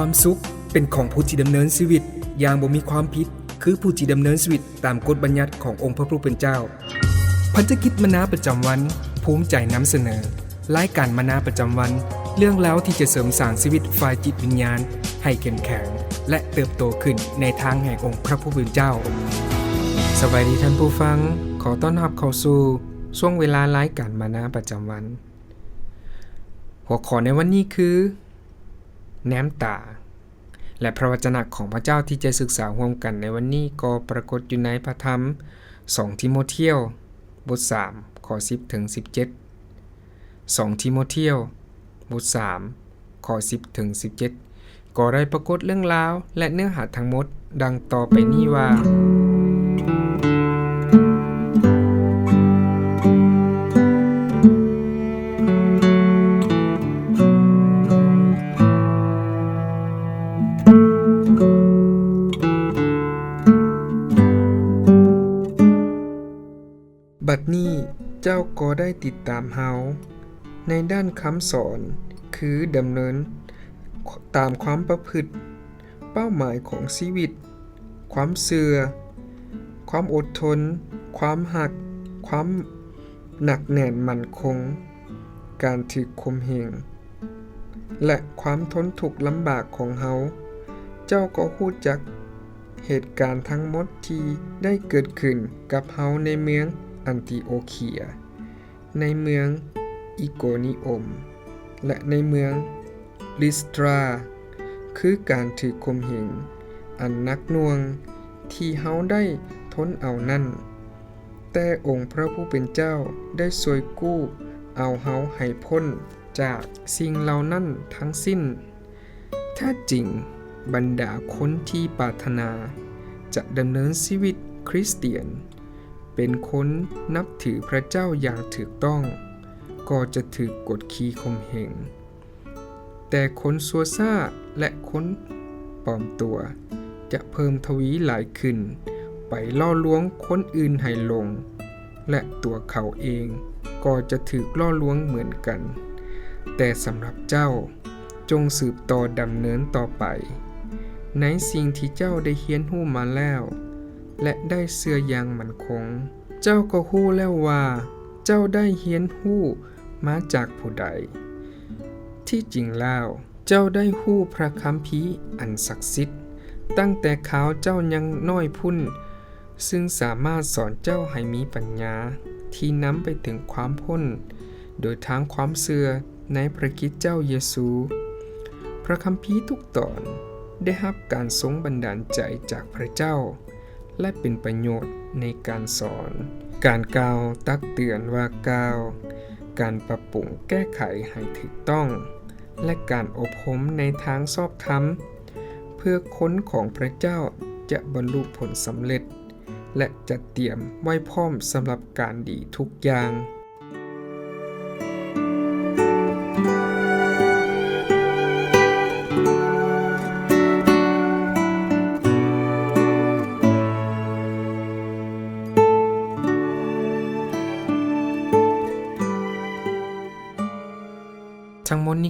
ความสุข เป็นของผู้ที่ดำเนินชีวิต อย่างบ่มีความผิด คือผู้ที่ดำเนินชีวิตตามกฎบัญญัติขององค์พระผู้เป็นเจ้า พันธกิจมนาประจำวัน ภูมิใจนำเสนอรายการมนาประจำวัน เรื่องแล้วที่จะเสริมสร้างชีวิตฝ่ายจิตวิญญาณ ให้เข้มแข็งและเติบโตขึ้นในทางแห่งองค์พระผู้เป็นเจ้า สวัสดีท่านผู้ฟัง ขอต้อนรับเข้าสู่ช่วงเวลารายการมานาประจำวัน หัวข้อในวันนี้คือ แนมตา และพระวจนะของพระเจ้าที่จะศึกษาร่วมกันในวันนี้ก็ปรากฏอยู่ในพระธรรม 2 ทิโมเทียว บท 3 ข้อ 10 ถึง 17 2 ทิโมเทียว บท 3 ข้อ 10 ถึง 17 ก็ได้ปรากฏเรื่องราวและเนื้อหาทั้งหมดดังต่อไปนี้ว่า บัดนี้เจ้าก็ได้ติดตามเฮาในด้านคำสอนคือดำเนิน ตามความประพฤติ เป้าหมายของชีวิต ความเสื่อความอดทน ความหัก ความหนักแน่นมั่นคง การถึกคมเหงและความทนทุกข์ลำบากของเฮา เจ้าก็ฮู้จัก เหตุการณ์ทั้งหมดที่ได้เกิดขึ้นกับเฮาในเมืองอันติโอเคีย ในเมืองอิโกนิโอม และในเมืองลิสตรา คือการถือคมเหงอันนักน่วงที่เฮาได้ทนเอานั่น แต่องค์พระผู้เป็นเจ้าได้สวยกู้เอาเฮาให้พ้นจากสิ่งเหล่านั้นทั้งสิ้น ถ้าจริง บรรดาคนที่ปรารถนา จะดำเนินชีวิตคริสเตียน เป็นคนนับถือพระเจ้าอย่างถูกต้อง ก็จะถือกดขี่ข่มเหงแต่คนซัวซ่าและคนปลอมตัว จะเพิ่มทวีหลายขึ้น ไปล่อลวงคนอื่นให้ลง และตัวเขาเองก็จะถูกล่อลวงเหมือนกัน แต่สำหรับเจ้าจงสืบต่อดำเนินต่อไป ในสิ่งที่เจ้าได้เฮียนหู้มาแล้ว และได้เสื้ออย่างมันคง เจ้าก็ฮู้แล้วว่า เจ้าได้เฮียนฮู้มาจากผู้ใด ที่จริงแล้ว เจ้าได้ฮู้พระคัมภีร์อันศักดิ์สิทธิ์ ตั้งแต่ขาวเจ้ายังน้อยพุ่น ซึ่งสามารถสอนเจ้าให้มีปัญญาที่นำไปถึงความพ้น โดยทางความเสื่อในพระกิจเจ้าเยซู พระคัมภีร์ทุกตอน ได้รับการทรงบันดาลใจจากพระเจ้า และเป็นประโยชน์ในการสอน การกล่าวตักเตือนว่ากล่าว การปรับปรุงแก้ไขให้ถูกต้อง และการอบรมในทางชอบธรรม เพื่อค้นของพระเจ้าจะบรรลุผลสำเร็จ และจะเตรียมไว้พร้อมสำหรับการดีทุกอย่าง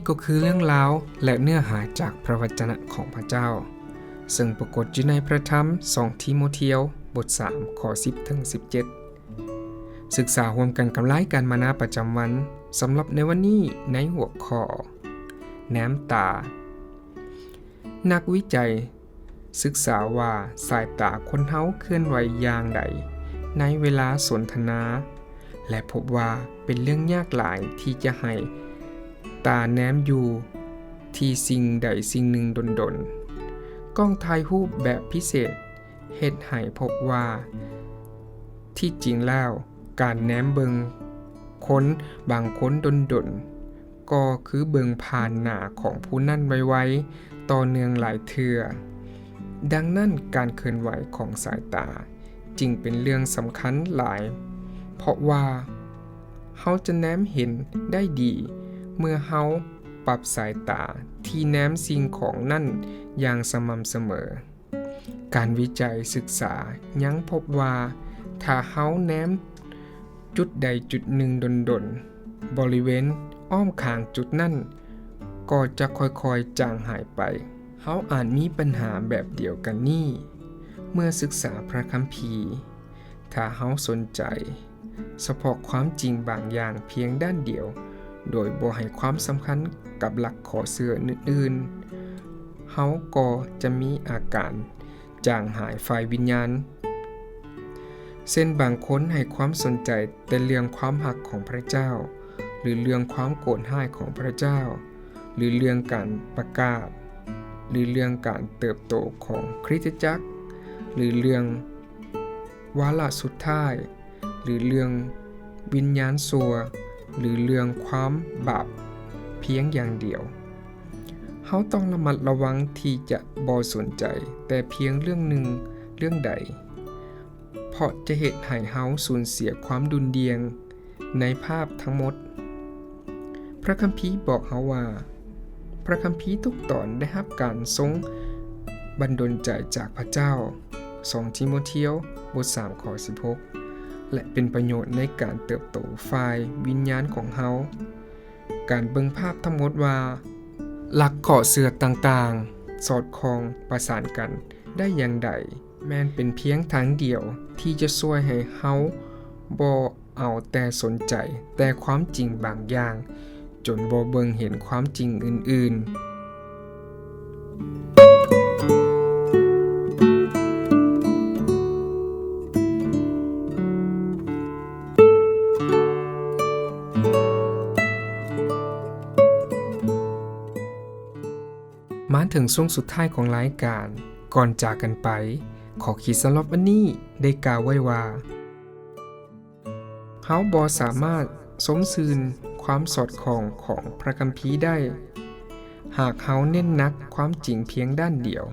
ก็คือเรื่องราวและเนื้อหาจากพระวจนะของพระเจ้า ซึ่งปรากฏอยู่ในพระธรรม 2 ทิโมเทียว บท 3 ข้อ 10 ถึง 17 ศึกษาร่วมกันกับรายการมานาประจำวันสำหรับในวันนี้ในหัวข้อแนมตา นักวิจัย ศึกษาว่าสายตาคนเฮาเคลื่อนไหวอย่างใด ในเวลาสนทนา และพบว่าเป็นเรื่องยากหลายที่จะให้ ตาแนมอยู่ ที่สิ่งใดสิ่งหนึ่งดนๆกล้องถ่ายรูปแบบพิเศษเฮ็ดให้พบว่า ที่จริงแล้วการแนมเบิงค้นบางค้นดนๆก็คือเบิงผ่านหน้าของผู้นั่นไว้ๆต่อเนื่องหลายเทื่อดังนั้นการเคลื่อนไหวของสายตาจึงเป็นเรื่องสำคัญหลาย เพราะว่าเฮาจะแนมเห็นได้ดี เมื่อเฮาปรับสายตาที่แนมสิ่งของนั่นอย่างสม่ำเสมอ การวิจัยศึกษายังพบว่า ถ้าเฮาแนมจุดใดจุดหนึ่งดนๆ บริเวณอ้อมขางจุดนั่น ก็จะค่อยๆจางหายไป เฮาอาจมีปัญหาแบบเดียวกันนี่ เมื่อศึกษาพระคัมภีร์ ถ้าเฮาสนใจเฉพาะความจริงบางอย่างเพียงด้านเดียว โดยบ่ให้ความสำคัญกับหลักขอเสื่ออื่นๆ เฮาก็จะมีอาการจางหายฝ่ายวิญญาณ เส้นบางคนให้ความสนใจแต่เรื่องความหักของพระเจ้า หรือเรื่องความโกรธห้ายของพระเจ้า หรือเรื่องการประกาศ หรือเรื่องการเติบโตของคริสตจักร หรือเรื่องวาระสุดท้าย หรือเรื่องวิญญาณสัว หรือเรื่องความบาปเพียงอย่างเดียวเฮาต้องระมัดระวังที่จะบ่สนใจ แต่เพียงเรื่องหนึ่งเรื่องใด เพราะจะเหตุให้เฮาสูญเสียความดุลเดียงในภาพทั้งหมด พระคัมภีร์บอกเฮาว่า พระคัมภีร์ทุกตอนได้รับการทรงบันดลใจจากพระเจ้า 2 ทิโมเทียวบท3ข้อ16 และเป็นประโยชน์ในการเติบโตฝ่ายวิญญาณของเฮา การเบิ่งภาพทั้งหมดว่า หลักข้อเสือต่างๆ สอดคล้องประสานกันได้อย่างใด แม้นเป็นเพียงทางเดียวที่จะช่วยให้เฮาบ่เอาแต่สนใจแต่ความจริงบางอย่าง จนบ่เบิงเห็นความจริงอื่นๆ ถึงช่วงสุดท้ายของรายการ ก่อนจากกันไป ขอขีดสำหรับวันนี้ได้กล่าวไว้ว่าเฮาบอสามารถสมซืนความสอดคล้องของพระคัมภีร์ได้ หากเฮาเน้นนักความจริงเพียงด้านเดียว